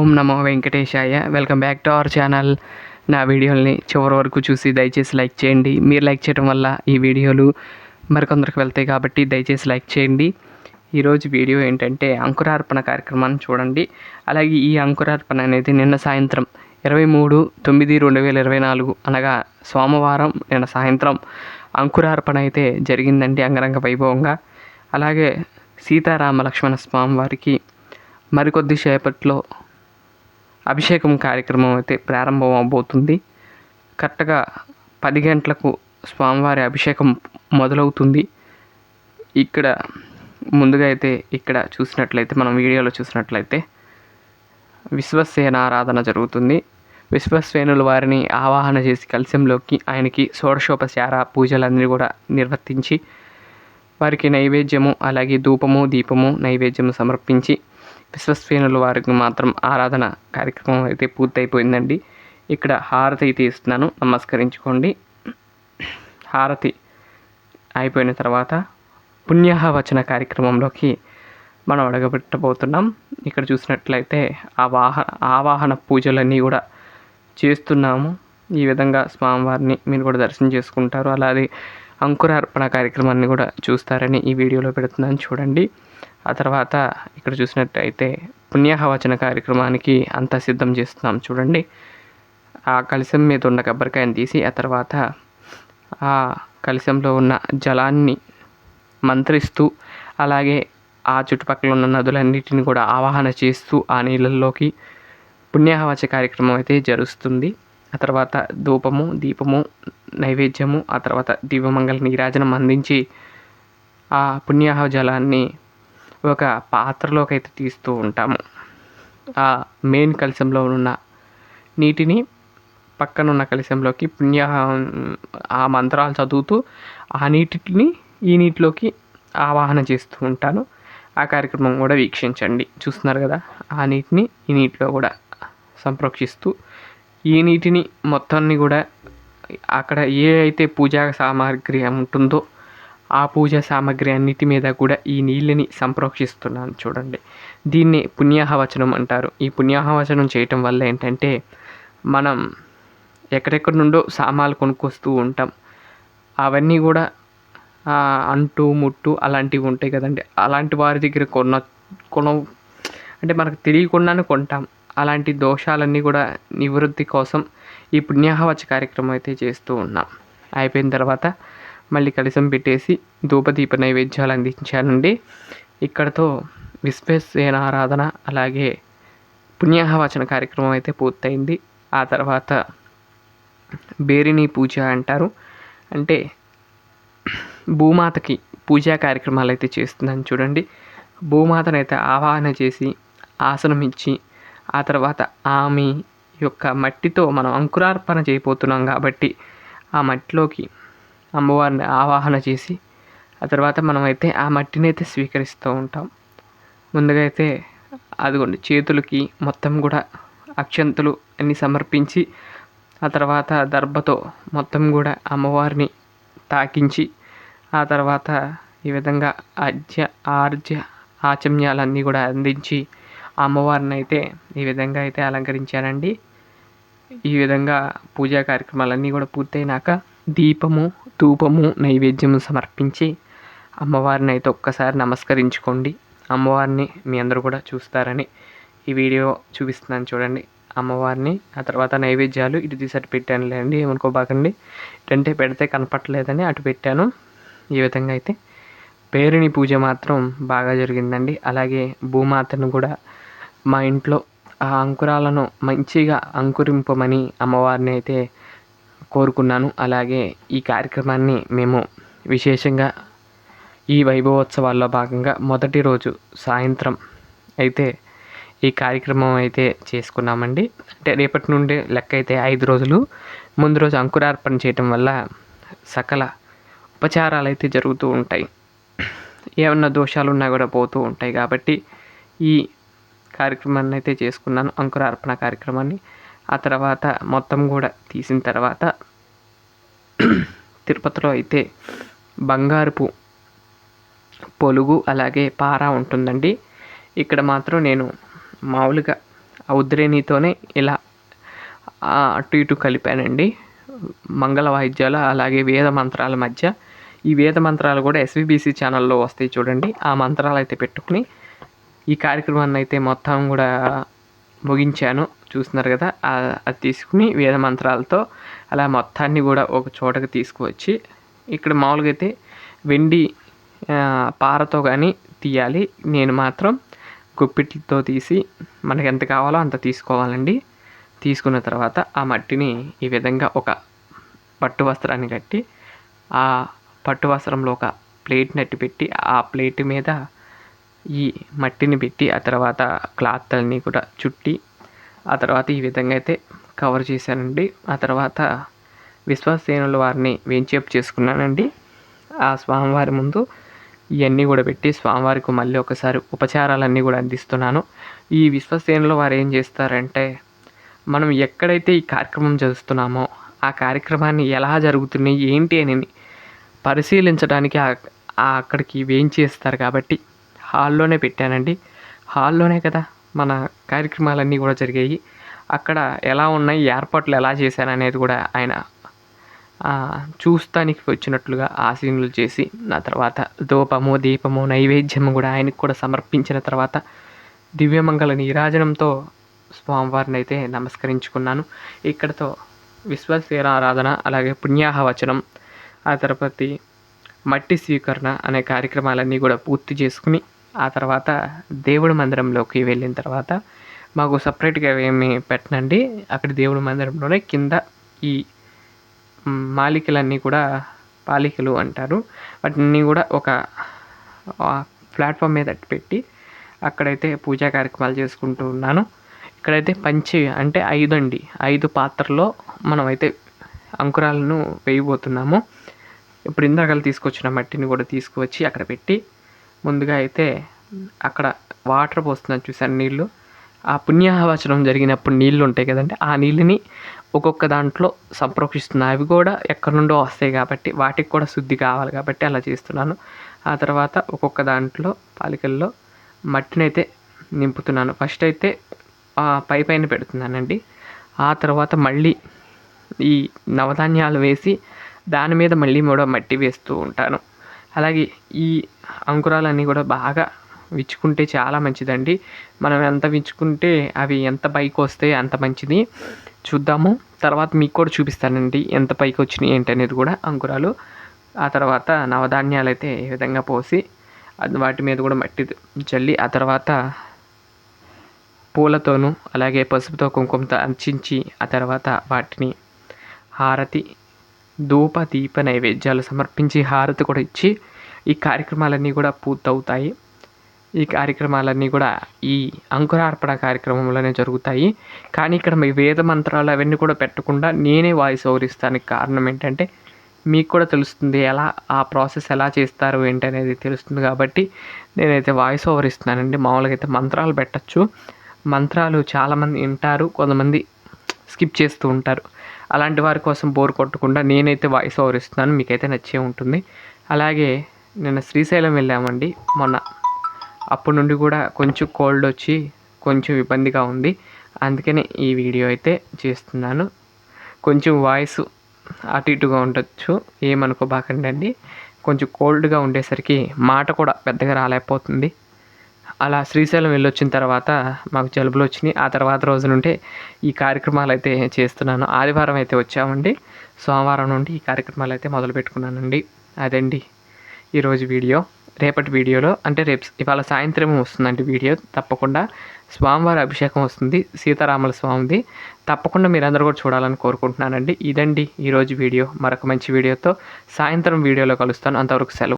ఓం నమో వెంకటేశాయ. Welcome back to our channel నా వీడియోల్ని చివరి వరకు చూసి దయచేసి లైక్ చేయండి. మీరు లైక్ చేయడం వల్ల ఈ వీడియోలు మరికొందరికి వెళ్తాయి కాబట్టి దయచేసి లైక్ చేయండి. ఈరోజు వీడియో ఏంటంటే అంకురార్పణ కార్యక్రమాన్ని చూడండి. అలాగే ఈ అంకురార్పణ అనేది నిన్న సాయంత్రం ఇరవై మూడు తొమ్మిది రెండు వేల ఇరవై నాలుగు అనగా సోమవారం నిన్న సాయంత్రం అంకురార్పణ అయితే జరిగిందండి అంగరంగ వైభవంగా. అలాగే సీతారామ లక్ష్మణ స్వామి వారికి మరికొద్ది సేపట్లో అభిషేకం కార్యక్రమం అయితే ప్రారంభం అవబోతుంది. కరెక్ట్గా పది గంటలకు స్వామివారి అభిషేకం మొదలవుతుంది. ఇక్కడ ముందుగా అయితే ఇక్కడ చూసినట్లయితే మనం వీడియోలో చూసినట్లయితే విశ్వసేన ఆరాధన జరుగుతుంది. విశ్వసేనులు వారిని ఆవాహన చేసి కలశంలోకి ఆయనకి షోడశోపచార పూజలన్నీ కూడా నిర్వర్తించి వారికి నైవేద్యము అలాగే ధూపము దీపము నైవేద్యము సమర్పించి విశ్వసేనుల వారికి మాత్రం ఆరాధన కార్యక్రమం అయితే పూర్తయిపోయిందండి. ఇక్కడ హారతి అయితే ఇస్తున్నాను నమస్కరించుకోండి. హారతి అయిపోయిన తర్వాత పుణ్యాహ వచన కార్యక్రమంలోకి మనం అడగబెట్టబోతున్నాం ఇక్కడ చూసినట్లయితే ఆ వాహన ఆవాహన పూజలన్నీ కూడా చేస్తున్నాము. ఈ విధంగా స్వామివారిని మీరు కూడా దర్శనం చేసుకుంటారు. అలాగే అంకురార్పణ కార్యక్రమాన్ని కూడా చూస్తారని ఈ వీడియోలో పెడుతున్నాను చూడండి. ఆ తర్వాత ఇక్కడ చూసినట్టయితే పుణ్యాహవచన కార్యక్రమానికి అంతా సిద్ధం చేస్తున్నాం చూడండి. ఆ కలశం మీద ఉన్న కొబ్బరికాయని తీసి ఆ తర్వాత ఆ కలశంలో ఉన్న జలాన్ని మంత్రిస్తూ అలాగే ఆ చుట్టుపక్కల ఉన్న నదులన్నిటిని కూడా ఆవాహన చేస్తూ ఆ నీళ్ళల్లోకి పుణ్యాహవచ కార్యక్రమం అయితే జరుస్తుంది. ఆ తర్వాత ధూపము దీపము నైవేద్యము ఆ తర్వాత దివ్యమంగళ నీరాజనం అందించి ఆ పుణ్యాహ జలాన్ని ఒక పాత్రలోకి అయితే తీస్తూ ఉంటాము. ఆ మెయిన్ కలశంలో ఉన్న నీటిని పక్కనున్న కలశంలోకి పుణ్య ఆ మంత్రాలు చదువుతూ ఆ నీటిని ఈ నీటిలోకి ఆవాహన చేస్తూ ఉంటాను. ఆ కార్యక్రమం కూడా వీక్షించండి. చూస్తున్నారు కదా ఆ నీటిని ఈ నీటిలో కూడా సంప్రోక్షిస్తూ ఈ నీటిని మొత్తాన్ని కూడా అక్కడ ఏ అయితే పూజా సామాగ్రి ఉంటుందో ఆ పూజా సామాగ్రి అన్నిటి మీద కూడా ఈ నీళ్ళని సంప్రోక్షిస్తున్నాను చూడండి. దీన్ని పుణ్యాహవచనం అంటారు. ఈ పుణ్యాహవచనం చేయటం వల్ల ఏంటంటే మనం ఎక్కడెక్కడి నుండో సామాన్లు కొనుక్కొస్తూ ఉంటాం. అవన్నీ కూడా అంటు ముట్టు అలాంటివి ఉంటాయి కదండి. అలాంటి వారి దగ్గర కొన్న కొన అంటే మనకు తెలియకుండానే కొంటాం. అలాంటి దోషాలన్నీ కూడా నివృత్తి కోసం ఈ పుణ్యాహవచ కార్యక్రమం అయితే చేస్తూ ఉన్నాం. అయిపోయిన తర్వాత మళ్ళీ కలసం పెట్టేసి ధూపదీప నైవేద్యాలు అందించానండి ఇక్కడతో విశ్వేశ్వర ఆరాధన అలాగే పుణ్యాహవచన కార్యక్రమం అయితే పూర్తయింది. ఆ తర్వాత బేరిని పూజ అంటారు. అంటే భూమాతకి పూజా కార్యక్రమాలు అయితే చేస్తున్నాను చూడండి. భూమాతను అయితే ఆవాహన చేసి ఆసనం ఇచ్చి ఆ తర్వాత ఆమె యొక్క మట్టితో మనం అంకురార్పణ చేయబోతున్నాం కాబట్టి ఆ మట్టిలోకి అమ్మవారిని ఆవాహన చేసి ఆ తర్వాత మనమైతే ఆ మట్టిని అయితే స్వీకరిస్తూ ఉంటాం. ముందుగా అయితే అదిగోండి చేతులకి మొత్తం కూడా అక్షంతులు అన్ని సమర్పించి ఆ తర్వాత దర్భతో మొత్తం కూడా అమ్మవారిని తాకించి ఆ తర్వాత ఈ విధంగా అర్జ్య ఆర్జ్య ఆచమ్యాలన్నీ కూడా అందించి అమ్మవారిని అయితే ఈ విధంగా అయితే అలంకరించానండి ఈ విధంగా పూజా కార్యక్రమాలన్నీ కూడా పూర్తయినాక దీపము ధూపము నైవేద్యము సమర్పించి అమ్మవారిని అయితే ఒక్కసారి నమస్కరించుకోండి. అమ్మవారిని మీ అందరూ కూడా చూస్తారని ఈ వీడియో చూపిస్తున్నాను చూడండి. అమ్మవారిని ఆ తర్వాత నైవేద్యాలు ఇటు తీసి అటు పెట్టాను లేండి ఏమనుకోబాకండి. ఇటంటే పెడితే కనపట్టలేదని అటు పెట్టాను. ఈ విధంగా అయితే పేరుని పూజ మాత్రం బాగా జరిగిందండి. అలాగే భూమాతను కూడా మా ఇంట్లో ఆ అంకురాలను మంచిగా అంకురింపమని అమ్మవారిని అయితే కోరుకున్నాను. అలాగే ఈ కార్యక్రమాన్ని మేము విశేషంగా ఈ వైభవోత్సవాల్లో భాగంగా మొదటి రోజు సాయంత్రం అయితే ఈ కార్యక్రమం అయితే చేసుకున్నామండి. అంటే రేపటి నుండి లెక్క అయితే ఐదు రోజులు. ముందు రోజు అంకురార్పణ చేయటం వల్ల సకల ఉపచారాలు అయితే జరుగుతూ ఉంటాయి. ఏమన్నా దోషాలు ఉన్నా కూడా పోతూ ఉంటాయి కాబట్టి ఈ కార్యక్రమాన్ని అయితే చేసుకున్నాను అంకురార్పణ కార్యక్రమాన్ని. ఆ తర్వాత మొత్తం కూడా తీసిన తర్వాత తిరుపతిలో అయితే బంగారుపు పొలుగు అలాగే పార ఉంటుందండి. ఇక్కడ మాత్రం నేను మామూలుగా ఆ ఉద్రేణితోనే ఇలా అటు ఇటు కలిపానండి. మంగళ వాయిద్యాలు అలాగే వేద మంత్రాల మధ్య. ఈ వేద మంత్రాలు కూడా ఎస్విబిసి ఛానల్లో వస్తాయి చూడండి. ఆ మంత్రాలు అయితే పెట్టుకుని ఈ కార్యక్రమాన్ని అయితే మొత్తం కూడా ముగించాను. చూస్తున్నారు కదా అది తీసుకుని వేద మంత్రాలతో అలా మొత్తాన్ని కూడా ఒక చోటకి తీసుకువచ్చి ఇక్కడ మామూలుగా అయితే వెండి పారతో కానీ తీయాలి. నేను మాత్రం గుప్పిట్లతో తీసి మనకి ఎంత కావాలో అంత తీసుకోవాలండి. తీసుకున్న తర్వాత ఆ మట్టిని ఈ విధంగా ఒక పట్టు వస్త్రాన్ని కట్టి ఆ పట్టు వస్త్రంలో ఒక ప్లేట్ నట్టి పెట్టి ఆ ప్లేట్ మీద ఈ మట్టిని పెట్టి ఆ తర్వాత క్లాత్ అన్నీ కూడా చుట్టి ఆ తర్వాత ఈ విధంగా అయితే కవర్ చేశానండి. ఆ తర్వాత విశ్వసేనుల వారిని వేంచేపు చేసుకున్నానండి. ఆ స్వామివారి ముందు ఇవన్నీ కూడా పెట్టి స్వామివారికి మళ్ళీ ఒకసారి ఉపచారాలన్నీ కూడా అందిస్తున్నాను. ఈ విశ్వసేనులు వారు ఏం చేస్తారంటే మనం ఎక్కడైతే ఈ కార్యక్రమం చదువుతున్నామో ఆ కార్యక్రమాన్ని ఎలా జరుగుతున్నాయి ఏంటి అని పరిశీలించడానికి ఆ అక్కడికి వేయించేస్తారు కాబట్టి హాల్లోనే పెట్టానండి. హాల్లోనే కదా మన కార్యక్రమాలన్నీ కూడా జరిగాయి. అక్కడ ఎలా ఉన్నాయి ఏర్పాట్లు ఎలా చేశాను అనేది కూడా ఆయన చూస్తానికి వచ్చినట్లుగా ఆశీనులు చేసి నా తర్వాత ధూపము దీపము నైవేద్యము కూడా ఆయనకు కూడా సమర్పించిన తర్వాత దివ్యమంగళ నీరాజనంతో స్వామివారిని అయితే నమస్కరించుకున్నాను. ఇక్కడతో విశ్వసేన ఆరాధన అలాగే పుణ్యాహవచనం ఆ తర్వాత మట్టి స్వీకరణ అనే కార్యక్రమాలన్నీ కూడా పూర్తి చేసుకుని ఆ తర్వాత దేవుడి మందిరంలోకి వెళ్ళిన తర్వాత మాకు సపరేట్గా ఏమి పెట్టనండి. అక్కడ దేవుడి మందిరంలోనే కింద ఈ మాలికలన్నీ కూడా పాలికలు అంటారు. వాటిని కూడా ఒక ప్లాట్ఫామ్ మీద పెట్టి అక్కడైతే పూజా కార్యక్రమాలు చేసుకుంటూ ఉన్నాను. ఇక్కడైతే పంచి అంటే ఐదు అండి. ఐదు పాత్రలో మనమైతే అంకురాలను వేయబోతున్నాము. ఇప్పుడు ఇందాకలు తీసుకొచ్చిన మట్టిని కూడా తీసుకువచ్చి అక్కడ పెట్టి ముందుగా అయితే అక్కడ వాటర్ పోస్తున్నాను చూసాను నీళ్ళు ఆ పుణ్యాహవచనం జరిగినప్పుడు నీళ్ళు ఉంటాయి కదండి ఆ నీళ్ళని ఒక్కొక్క దాంట్లో సంప్రోక్షిస్తున్నాను అవి కూడా ఎక్కడి నుండో వస్తాయి కాబట్టి వాటికి కూడా శుద్ధి కావాలి కాబట్టి అలా చేస్తున్నాను. ఆ తర్వాత ఒక్కొక్క దాంట్లో పాలికల్లో మట్టిని అయితే నింపుతున్నాను. ఫస్ట్ అయితే ఆ పై పైన పెడుతున్నానండి. ఆ తర్వాత మళ్ళీ ఈ నవధాన్యాలు వేసి దాని మీద మళ్ళీ మూడో మట్టి వేస్తూ ఉంటాను. అలాగే ఈ అంకురాలన్నీ కూడా బాగా విచ్చుకుంటే చాలా మంచిదండి. మనం ఎంత విచ్చుకుంటే అవి ఎంత పైకి వస్తే అంత మంచిది. చూద్దాము. తర్వాత మీకు కూడా చూపిస్తానండి ఎంత పైకి వచ్చినాయి ఏంటనేది కూడా అంకురాలు. ఆ తర్వాత నవధాన్యాలు అయితే ఏ విధంగా పోసి వాటి మీద కూడా మట్టి చల్లి ఆ తర్వాత పూలతోనూ అలాగే పసుపుతో కుంకుమతో అంచించి ఆ తర్వాత వాటిని హారతి ధూప దీప నైవేద్యాలు సమర్పించి హారతి కూడా ఇచ్చి ఈ కార్యక్రమాలన్నీ కూడా పూర్తవుతాయి. ఈ కార్యక్రమాలన్నీ కూడా ఈ అంకురార్పణ కార్యక్రమంలోనే జరుగుతాయి. కానీ ఇక్కడ మీ వేద మంత్రాలు అవన్నీ కూడా పెట్టకుండా నేనే వాయిస్ ఓవర్ ఇస్తానికి కారణం ఏంటంటే మీకు కూడా తెలుస్తుంది ఎలా ఆ ప్రాసెస్ ఎలా చేస్తారు ఏంటి అనేది తెలుస్తుంది కాబట్టి నేనైతే వాయిస్ ఓవర్ ఇస్తున్నానండి. మామూలుగా అయితే మంత్రాలు పెట్టచ్చు. మంత్రాలు చాలామంది వింటారు కొంతమంది స్కిప్ చేస్తూ ఉంటారు. అలాంటి వారి కోసం బోర్ కొట్టకుండా నేనైతే వాయిస్ ఓవర్ ఇస్తున్నాను మీకైతే నచ్చే ఉంటుంది. అలాగే నిన్న శ్రీశైలం వెళ్ళామండి మొన్న. అప్పటి నుండి కూడా కొంచెం కోల్డ్ వచ్చి కొంచెం ఇబ్బందిగా ఉంది. అందుకనే ఈ వీడియో అయితే చేస్తున్నాను. కొంచెం వాయిస్ అటు ఇటుగా ఉండొచ్చు ఏమనుకోబాకండి కొంచెం కోల్డ్గా ఉండేసరికి మాట కూడా పెద్దగా రాలేకపోతుంది. అలా శ్రీశైలం వెళ్ళొచ్చిన తర్వాత మాకు జలుబులు వచ్చినాయి. ఆ తర్వాత రోజు నుండి ఈ కార్యక్రమాలు అయితే చేస్తున్నాను. ఆదివారం అయితే వచ్చామండి. సోమవారం నుండి ఈ కార్యక్రమాలు అయితే మొదలు పెట్టుకున్నానండి. అదండి ఈరోజు వీడియో. రేపటి వీడియోలో అంటే రేపు ఇవాళ సాయంత్రం వస్తుందండి వీడియో. తప్పకుండా స్వామివారి అభిషేకం వస్తుంది. సీతారాముల స్వామిది. తప్పకుండా మీరందరూ కూడా చూడాలని కోరుకుంటున్నానండి. ఇదండి ఈరోజు వీడియో. మరొక మంచి వీడియోతో సాయంత్రం వీడియోలో కలుస్తాను. అంతవరకు సెలవు.